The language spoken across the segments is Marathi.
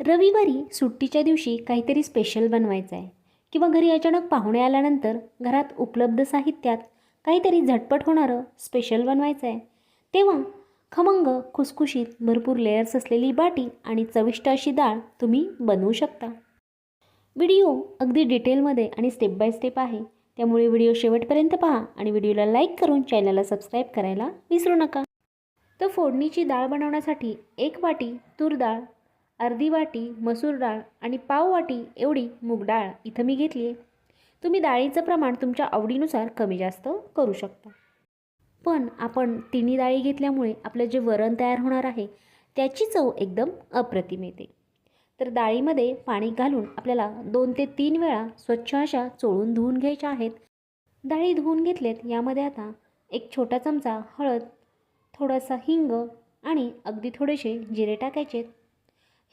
रविवारी सुट्टीच्या दिवशी काहीतरी स्पेशल बनवायचं आहे किंवा घरी अचानक पाहुणे आल्यानंतर घरात उपलब्ध साहित्यात काहीतरी झटपट होणारं स्पेशल बनवायचं आहे तेव्हा खमंग खुसखुशीत भरपूर लेयर्स असलेली बाटी आणि चविष्ट अशी डाळ तुम्ही बनवू शकता. व्हिडिओ अगदी डिटेलमध्ये आणि स्टेप बाय स्टेप आहे. त्यामुळे व्हिडिओ शेवटपर्यंत पहा आणि व्हिडिओला लाईक करून चॅनलला सबस्क्राईब करायला विसरू नका. तर फोडणीची डाळ बनवण्यासाठी एक वाटी तूर डाळ अर्धी वाटी मसूर डाळ आणि पाव वाटी एवढी मूग डाळ इथं मी घेतली आहे तुम्ही डाळीचं प्रमाण तुमच्या आवडीनुसार कमी जास्त करू शकता. पण आपण तिन्ही डाळी घेतल्यामुळे आपलं जे वरण तयार होणार आहे त्याची चव एकदम अप्रतिम येते. तर डाळीमध्ये पाणी घालून आपल्याला दोन ते तीन वेळा स्वच्छ अशा चोळून धुवून घ्यायच्या आहेत. डाळी धुवून घेतलेत यामध्ये आता एक छोटा चमचा हळद थोडासा हिंग आणि अगदी थोडेसे जिरे टाकायचे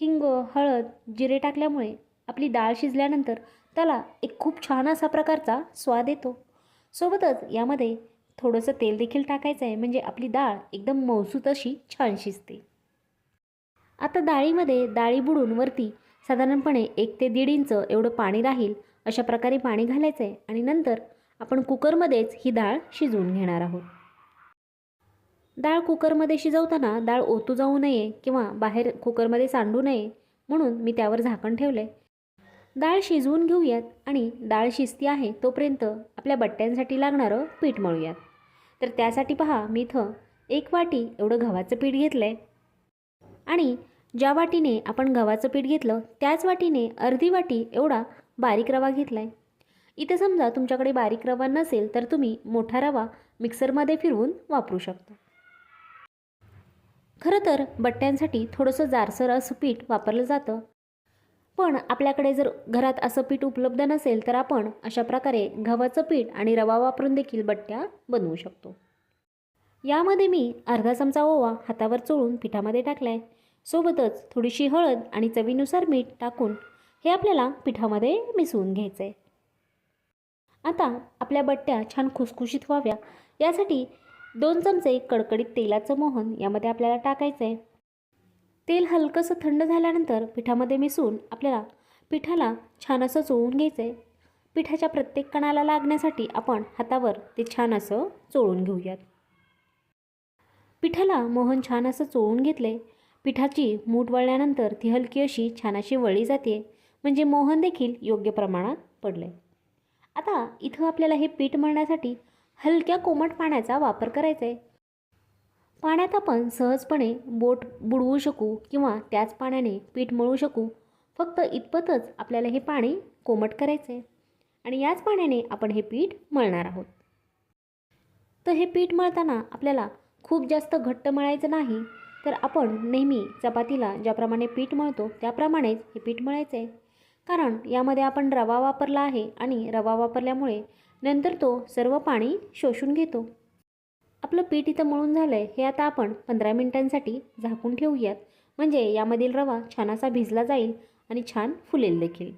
हिंग हळद जिरे टाकल्यामुळे आपली डाळ शिजल्यानंतर त्याला एक खूप छान असा प्रकारचा स्वाद येतो. सोबतच यामध्ये थोडंसं तेल देखील टाकायचं आहे म्हणजे आपली डाळ एकदम मौसूत अशी छान शिजते. आता डाळीमध्ये डाळी बुडून वरती साधारणपणे एक ते दीड इंच एवढं पाणी राहील अशा प्रकारे पाणी घालायचं आहे आणि नंतर आपण कुकरमध्येच ही डाळ शिजवून घेणार आहोत. डाळ कुकरमध्ये शिजवताना डाळ ओतू जाऊ नये किंवा बाहेर कुकरमध्ये सांडू नये म्हणून मी त्यावर झाकण ठेवलं. आहे डाळ शिजवून घेऊयात आणि डाळ शिजती आहे तोपर्यंत आपल्या बट्ट्यांसाठी लागणारं पीठ मळूयात. तर त्यासाठी पहा मी इथं एक वाटी एवढं गव्हाचं पीठ घेतलं आहे आणि ज्या वाटीने आपण गव्हाचं पीठ घेतलं त्याच वाटीने अर्धी वाटी एवढा बारीक रवा घेतला आहे इथं समजा तुमच्याकडे बारीक रवा नसेल तर तुम्ही मोठा रवा मिक्सरमध्ये फिरवून वापरू शकता. खरं तर बट्ट्यांसाठी थोडंसं जारसर असं पीठ वापरलं जातं. पण आपल्याकडे जर घरात असं पीठ उपलब्ध नसेल तर आपण अशा प्रकारे गव्हाचं पीठ आणि रवा वापरून देखील बट्ट्या बनवू शकतो. यामध्ये मी अर्धा चमचा ओवा हातावर चोळून पिठामध्ये टाकला आहे सोबतच थोडीशी हळद आणि चवीनुसार मीठ टाकून हे आपल्याला पिठामध्ये मिसळून घ्यायचं आहे आता आपल्या बट्ट्या छान खुसखुशीत व्हाव्या. यासाठी दोन चमचे कडकडीत तेलाचं मोहन यामध्ये आपल्याला टाकायचं आहे तेल हलकंसं थंड झाल्यानंतर पिठामध्ये मिसळून आपल्याला पिठाला छान असं चोळून घ्यायचं आहे पिठाच्या प्रत्येक कणाला लागण्यासाठी आपण हातावर ते छान असं चोळून घेऊयात. पिठाला मोहन छान असं चोळून घेतले पिठाची मूठ वळल्यानंतर ती हलकी अशी छान अशी वळली जाते. म्हणजे मोहन देखील योग्य प्रमाणात पडले आता इथं आपल्याला हे पीठ मळण्यासाठी हलक्या कोमट पाण्याचा वापर करायचा आहे पाण्यात आपण सहजपणे बोट बुडवू शकू किंवा त्याच पाण्याने पीठ मळू शकू. फक्त इतपतच आपल्याला हे पाणी कोमट करायचं आहे आणि याच पाण्याने आपण हे पीठ मळणार आहोत. तर हे पीठ मळताना आपल्याला खूप जास्त घट्ट मळायचं नाही तर आपण नेहमी चपातीला ज्याप्रमाणे पीठ मळतो त्याप्रमाणेच हे पीठ मळायचं आहे कारण यामध्ये आपण रवा वापरला आहे आणि रवा वापरल्यामुळे नंतर तो सर्व पाणी शोषून घेतो. आपलं पीठ इथं मळून झालं आहे हे आता आपण पंधरा मिनिटांसाठी झाकून ठेवूयात. म्हणजे यामधील रवा छान असा भिजला जाईल आणि छान फुलेल देखील.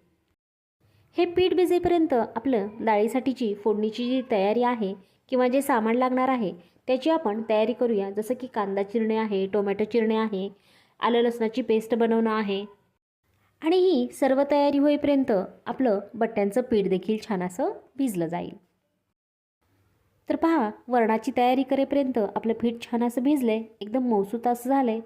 हे पीठ भिजेपर्यंत आपलं डाळीसाठीची फोडणीची जी तयारी आहे किंवा जे सामान लागणार आहे त्याची आपण तयारी करूया. जसं की कांदा चिरणे आहे टोमॅटो चिरणे आहे आलं लसणाची पेस्ट बनवणं आहे आणि ही सर्व तयारी होईपर्यंत आपलं बट्ट्यांचं पीठ देखील छान असं भिजलं जाईल. तर पहा वरणाची तयारी करेपर्यंत आपलं पीठ छान असं भिजलं आहे एकदम मौसूत असं झालं. आहे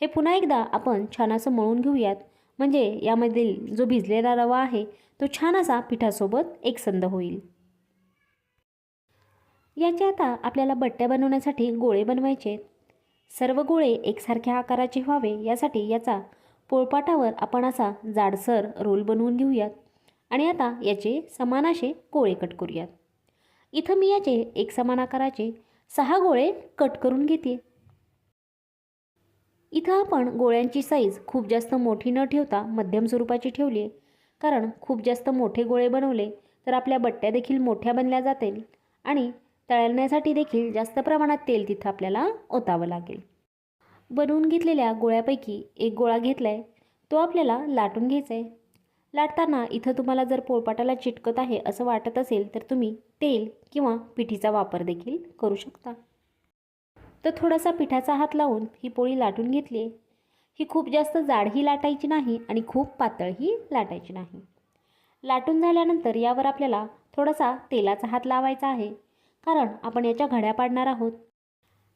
हे पुन्हा एकदा आपण छान असं मळून घेऊयात. म्हणजे यामधील जो भिजलेला रवा आहे तो छान असा पिठासोबत एकसंध होईल. याच्या आता आपल्याला बट्ट्या बनवण्यासाठी गोळे बनवायचे आहेत. सर्व गोळे एकसारख्या आकाराचे व्हावे यासाठी याचा पोळपाटावर आपण असा जाडसर रोल बनवून घेऊयात आणि आता याचे समान असे गोळे कट करूयात. इथं मी याचे एक समान आकाराचे सहा गोळे कट करून घेते. इथं आपण गोळ्यांची साईज खूप जास्त मोठी न ठेवता मध्यम स्वरूपाची ठेवली आहे. कारण खूप जास्त मोठे गोळे बनवले तर आपल्या बट्ट्या देखील मोठ्या बनल्या जातील आणि तळण्यासाठी देखील जास्त प्रमाणात तेल तिथं आपल्याला ओतावं लागेल. बनवून घेतलेल्या गोळ्यापैकी एक गोळा घेतला आहे तो आपल्याला लाटून घ्यायचा आहे लाटताना इथं तुम्हाला जर पोळपाटाला चिटकत आहे असं वाटत असेल तर तुम्ही तेल किंवा पिठीचा वापर देखील करू शकता. तर थोडासा पिठाचा हात लावून ही पोळी लाटून घेतली आहे ही खूप जास्त जाडही लाटायची नाही आणि खूप पातळही लाटायची नाही. लाटून झाल्यानंतर यावर आपल्याला थोडासा तेलाचा हात लावायचा आहे. कारण आपण याच्या घड्या पाडणार आहोत.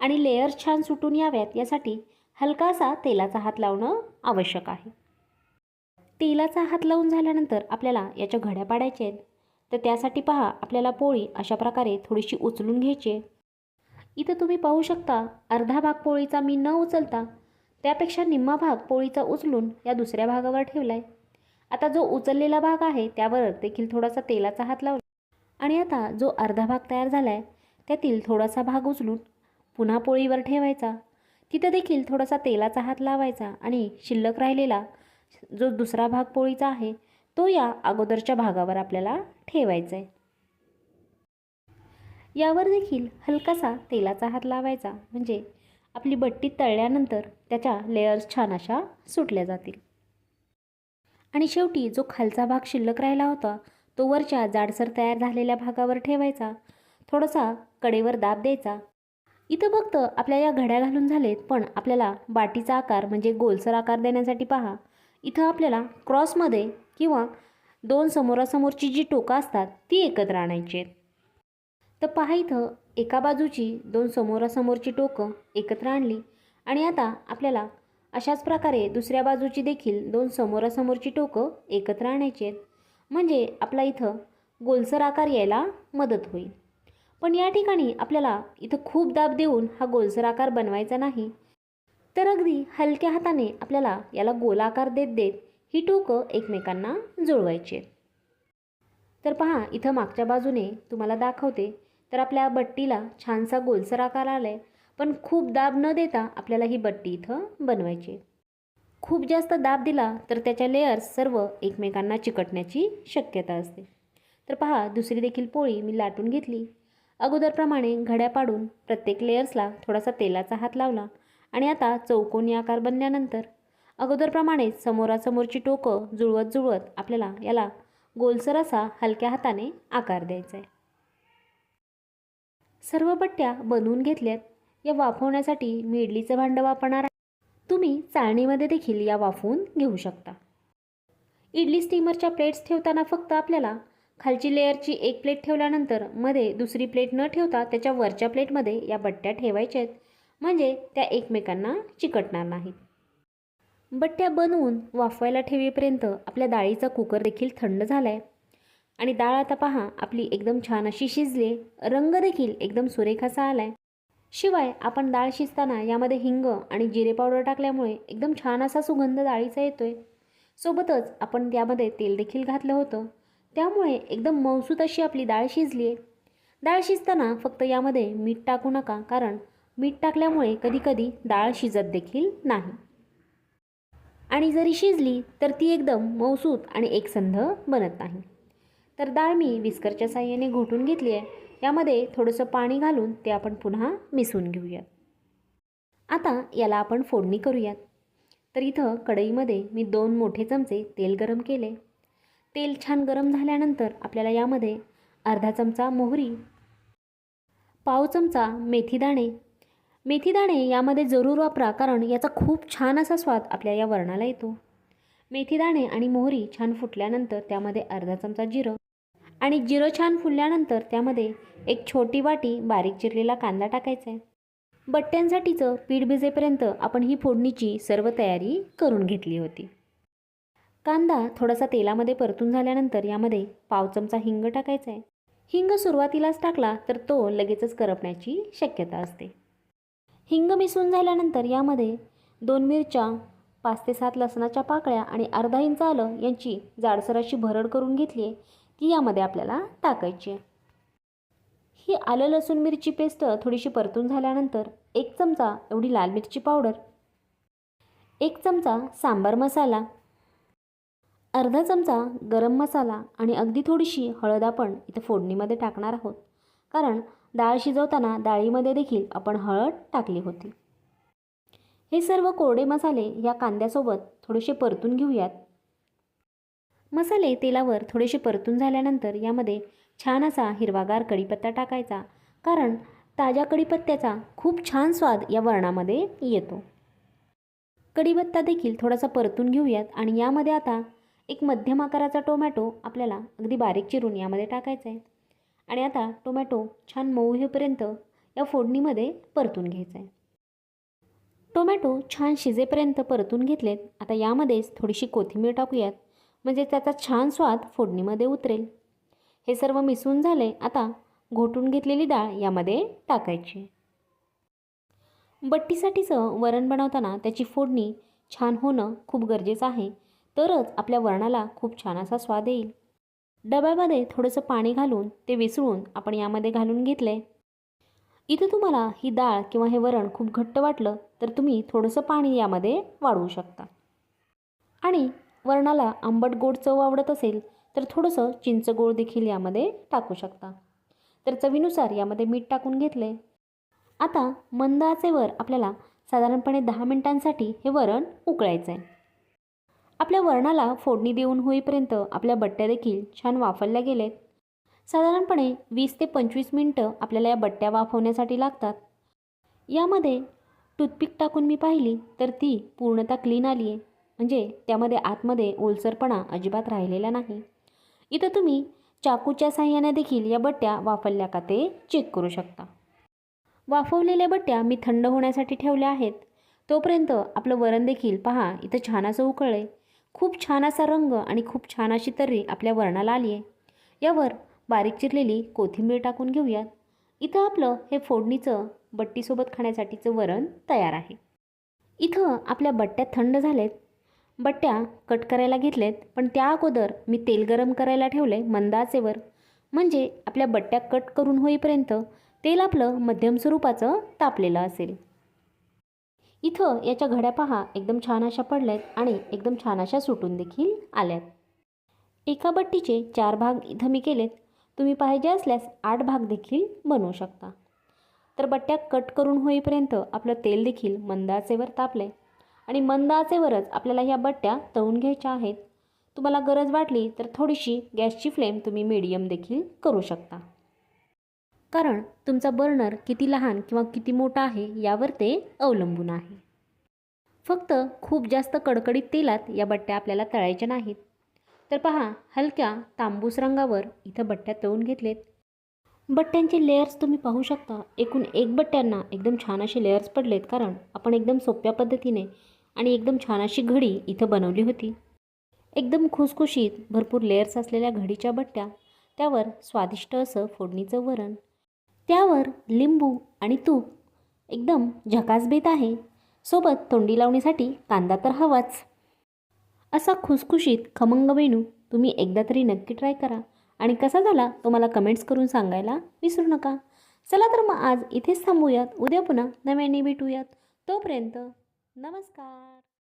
आणि लेयर्स छान सुटून याव्यात यासाठी हलकासा तेलाचा हात लावणं आवश्यक आहे. तेलाचा हात लावून झाल्यानंतर आपल्याला याच्या घड्या पाडायच्या आहेत. तर त्यासाठी पहा आपल्याला पोळी अशा प्रकारे थोडीशी उचलून घ्यायची आहे. इथं तुम्ही पाहू शकता अर्धा भाग पोळीचा मी न उचलता त्यापेक्षा निम्मा भाग पोळीचा उचलून या दुसऱ्या भागावर ठेवला आहे आता जो उचललेला भाग आहे त्यावर देखील थोडासा तेलाचा हात लावला. आणि आता जो अर्धा भाग तयार झाला आहे त्यातील थोडासा भाग उचलून पुन्हा पोळीवर ठेवायचा. तिथं देखील थोडासा तेलाचा हात लावायचा आणि शिल्लक राहिलेला जो दुसरा भाग पोळीचा आहे तो या अगोदरच्या भागावर आपल्याला ठेवायचा आहे यावर देखील हलकासा तेलाचा हात लावायचा म्हणजे आपली बट्टी तळल्यानंतर त्याच्या लेयर्स छान अशा सुटल्या जातील. आणि शेवटी जो खालचा भाग शिल्लक राहिला होता तो वरच्या जाडसर तयार झालेल्या भागावर ठेवायचा. थोडासा कडेवर दाब द्यायचा इथं फक्त आपल्या या घड्या घालून झालेत पण आपल्याला बाटीचा आकार म्हणजे गोलसर आकार देण्यासाठी पहा. इथं आपल्याला क्रॉसमध्ये किंवा दोन समोरासमोरची जी टोकं असतात ती एकत्र आणायची आहेत. तर पहा इथं एका बाजूची दोन समोरासमोरची टोकं एकत्र आणली आणि आता आपल्याला अशाच प्रकारे दुसऱ्या बाजूची देखील दोन समोरासमोरची टोकं एकत्र आणायची आहेत. म्हणजे आपला इथं गोलसर आकार यायला मदत होईल. पण या ठिकाणी आपल्याला इथं खूप दाब देऊन हा गोलसर आकार बनवायचा नाही. तर अगदी हलक्या हाताने आपल्याला याला गोलाकार देत देत ही टोकं एकमेकांना जुळवायची आहेत. तर पहा इथं मागच्या बाजूने तुम्हाला दाखवते. तर आपल्या बट्टीला छानसा गोलसर आकार आला आहे पण खूप दाब न देता आपल्याला ही बट्टी इथं बनवायची आहे. खूप जास्त दाब दिला तर त्याच्या लेयर्स सर्व एकमेकांना चिकटण्याची शक्यता असते. तर पहा दुसरी देखील पोळी मी लाटून घेतली. अगोदरप्रमाणे घड्या पाडून प्रत्येक लेयर्सला थोडासा तेलाचा हात लावला आणि आता चौकोनी आकार बनल्यानंतर अगोदरप्रमाणेच समोरासमोरची टोकं जुळवत जुळवत आपल्याला याला गोलसर असा हलक्या हाताने आकार द्यायचा आहे सर्व पट्ट्या बनवून घेतल्यात. या वाफवण्यासाठी मी इडलीचं भांडं वापरणार आहे. तुम्ही चाळणीमध्ये देखील या वाफवून घेऊ शकता. इडली स्टीमरच्या प्लेट्स ठेवताना फक्त आपल्याला खालची लेअरची एक प्लेट ठेवल्यानंतरमध्ये दुसरी प्लेट न ठेवता त्याच्या वरच्या प्लेटमध्ये या बट्ट्या ठेवायच्या आहेत. म्हणजे त्या एकमेकांना चिकटणार नाहीत. बट्ट्या बनवून वाफवायला ठेवेपर्यंत आपल्या डाळीचा कुकर देखील थंड झाला आहे आणि डाळ आता पहा आपली एकदम छान अशी शिजली रंग देखील एकदम सुरेख असा आला आहे शिवाय आपण डाळ शिजताना यामध्ये हिंग आणि जिरे पावडर टाकल्यामुळे एकदम छान असा सुगंध डाळीचा येतो आहे सोबतच आपण त्यामध्ये तेल देखील घातलं होतं. त्यामुळे एकदम मौसूत अशी आपली डाळ शिजली आहे. डाळ शिजताना फक्त यामध्ये मीठ टाकू नका कारण मीठ टाकल्यामुळे कधीकधी डाळ शिजत देखील नाही. आणि जरी शिजली तर ती एकदम मौसूत आणि एकसंध बनत नाही. तर डाळ मी विस्करच्या साह्याने घोटून घेतली आहे. यामध्ये थोडंसं पाणी घालून ते आपण पुन्हा मिसळून घेऊयात. आता याला आपण फोडणी करूयात. तर इथं कढईमध्ये मी दोन मोठे चमचे तेल गरम केले. तेल छान गरम झाल्यानंतर आपल्याला यामध्ये अर्धा चमचा मोहरी पाव चमचा मेथीदाणे मेथीदाणे यामध्ये जरूर वापरा कारण याचा खूप छान असा स्वाद आपल्या या वरणाला येतो. मेथीदाणे आणि मोहरी छान फुटल्यानंतर त्यामध्ये अर्धा चमचा जिरं आणि जिरं छान फुलल्यानंतर त्यामध्ये एक छोटी वाटी बारीक चिरलेला कांदा टाकायचा आहे. बट्ट्यांसाठीचं पीठ भिजेपर्यंत आपण ही फोडणीची सर्व तयारी करून घेतली होती. कांदा थोडासा तेलामध्ये परतून झाल्यानंतर यामध्ये पाव चमचा हिंग टाकायचा आहे. हिंग सुरुवातीलाच टाकला तर तो लगेचच करपण्याची शक्यता असते. हिंग मिसळून झाल्यानंतर यामध्ये दोन मिरच्या पाच ते सात लसणाच्या पाकळ्या आणि अर्धा इंच आलं यांची जाडसर अशी भरड करून घेतली आहे ती यामध्ये आपल्याला टाकायची आहे. ही आलं लसूण मिरची पेस्ट थोडीशी परतून झाल्यानंतर एक चमचा एवढी लाल मिरची पावडर एक चमचा सांबार मसाला अर्धा चमचा गरम मसाला आणि अगदी थोडीशी हळद आपण इथं फोडणीमध्ये टाकणार आहोत. कारण डाळ शिजवताना डाळीमध्ये देखील आपण हळद टाकली होती. हे सर्व कोरडे मसाले या कांद्यासोबत थोडेसे परतून घेऊयात. मसाले तेलावर थोडेसे परतून झाल्यानंतर यामध्ये छान असा हिरवागार कढीपत्ता टाकायचा. कारण ताज्या कढीपत्त्याचा खूप छान स्वाद या वरणामध्ये येतो. कढीपत्ता देखील थोडासा परतून घेऊयात आणि यामध्ये आता एक मध्यम आकाराचा टोमॅटो आपल्याला अगदी बारीक चिरून यामध्ये टाकायचा आहे. आणि आता टोमॅटो छान मऊ होईपर्यंत या फोडणीमध्ये परतून घ्यायचा आहे. टोमॅटो छान शिजेपर्यंत परतून घेतलेत. आता यामध्येच थोडीशी कोथिंबीर टाकूयात. म्हणजे त्याचा छान स्वाद फोडणीमध्ये उतरेल. हे सर्व मिसळून झाले आता घोटून घेतलेली डाळ यामध्ये टाकायची बट्टीसाठीचं वरण बनवताना त्याची फोडणी छान होणं खूप गरजेचं आहे. तरच आपल्या वरणाला खूप छान असा स्वाद येईल. डब्यामध्ये थोडंसं पाणी घालून ते विसळून आपण यामध्ये घालून घेतले इथे तुम्हाला ही डाळ किंवा हे वरण खूप घट्ट वाटलं तर तुम्ही थोडंसं पाणी यामध्ये वाढवू शकता. आणि वरणाला आंबट गोड चव आवडत असेल तर थोडंसं चिंच गोड देखील यामध्ये टाकू शकता. तर चवीनुसार यामध्ये मीठ टाकून घेतले आता मंद आचेवर आपल्याला साधारणपणे दहा मिनिटांसाठी हे वरण उकळायचं आहे आपल्या वरणाला फोडणी देऊन होईपर्यंत आपल्या बट्ट्या देखील छान वाफरल्या गेलेत. साधारणपणे वीस ते पंचवीस मिनटं आपल्याला या बट्ट्या वाफवण्यासाठी लागतात. यामध्ये टूथपिक टाकून मी पाहिली तर ती पूर्णतः क्लीन आली आहे. म्हणजे त्यामध्ये आतमध्ये ओलसरपणा अजिबात राहिलेला नाही. इथं तुम्ही चाकूच्या साह्याने देखील या बट्ट्या वाफरल्या का ते चेक करू शकता. वाफवलेल्या बट्ट्या मी थंड होण्यासाठी ठेवल्या आहेत. तोपर्यंत आपलं वरण देखील पहा इथं छान असं उकळलं आहे खूप छान असा रंग आणि खूप छान अशी तर्री आपल्या वरणाला आली आहे यावर बारीक चिरलेली कोथिंबीर टाकून घेऊयात. इथं आपलं हे फोडणीचं बट्टीसोबत खाण्यासाठीचं वरण तयार आहे. इथं आपल्या बट्ट्या थंड झालेत. बट्ट्या कट करायला घेतलेत पण त्या अगोदर मी तेल गरम करायला ठेवले मंद आचेवर म्हणजे आपल्या बट्ट्या कट करून होईपर्यंत तेल आपलं मध्यम स्वरूपाचं तापलेलं असेल. इथं याच्या घड्या पहा एकदम छान अशा पडल्यात आणि एकदम छान अशा सुटून देखील आल्यात. एका बट्टीचे चार भाग इथं मी केलेत. तुम्ही पाहिजे असल्यास आठ भाग देखील बनवू शकता. तर बट्ट्या कट करून होईपर्यंत आपलं तेल देखील मंद आचेवर तापले आणि मंद आचेवरच आपल्याला ह्या बट्ट्या तळून घ्यायच्या आहेत. तुम्हाला गरज वाटली तर थोडीशी गॅसची फ्लेम तुम्ही मीडियम देखील करू शकता. कारण तुमचा बर्नर किती लहान किंवा किती मोठा आहे यावर ते अवलंबून आहे. फक्त खूप जास्त कडकडीत तेलात या बट्ट्या आपल्याला तळायच्या नाहीत. तर पहा हलक्या तांबूस रंगावर इथं बट्ट्या तळून घेतलेत. बट्ट्यांचे लेयर्स तुम्ही पाहू शकता. एकूण एक बट्ट्यांना एकदम छान असे लेयर्स पडलेत कारण आपण एकदम सोप्या पद्धतीने आणि एकदम छान अशी घडी इथं बनवली होती. एकदम खुसखुशीत भरपूर लेयर्स असलेल्या घडीच्या बट्ट्या त्यावर स्वादिष्ट असं फोडणीचं वरण त्यावर लिंबू आणि तूप एकदम झकास बेत आहे. सोबत तोंडी लावणीसाठी कांदा तर हवाच. असा खुसखुशीत खमंग मेनू तुम्ही एकदा तरी नक्की ट्राय करा. आणि कसा झाला तो मला कमेंट्स करून सांगायला विसरू नका. चला तर मग आज इथेच थांबूयात. उद्या पुन्हा नव्याने भेटूयात. तोपर्यंत नमस्कार.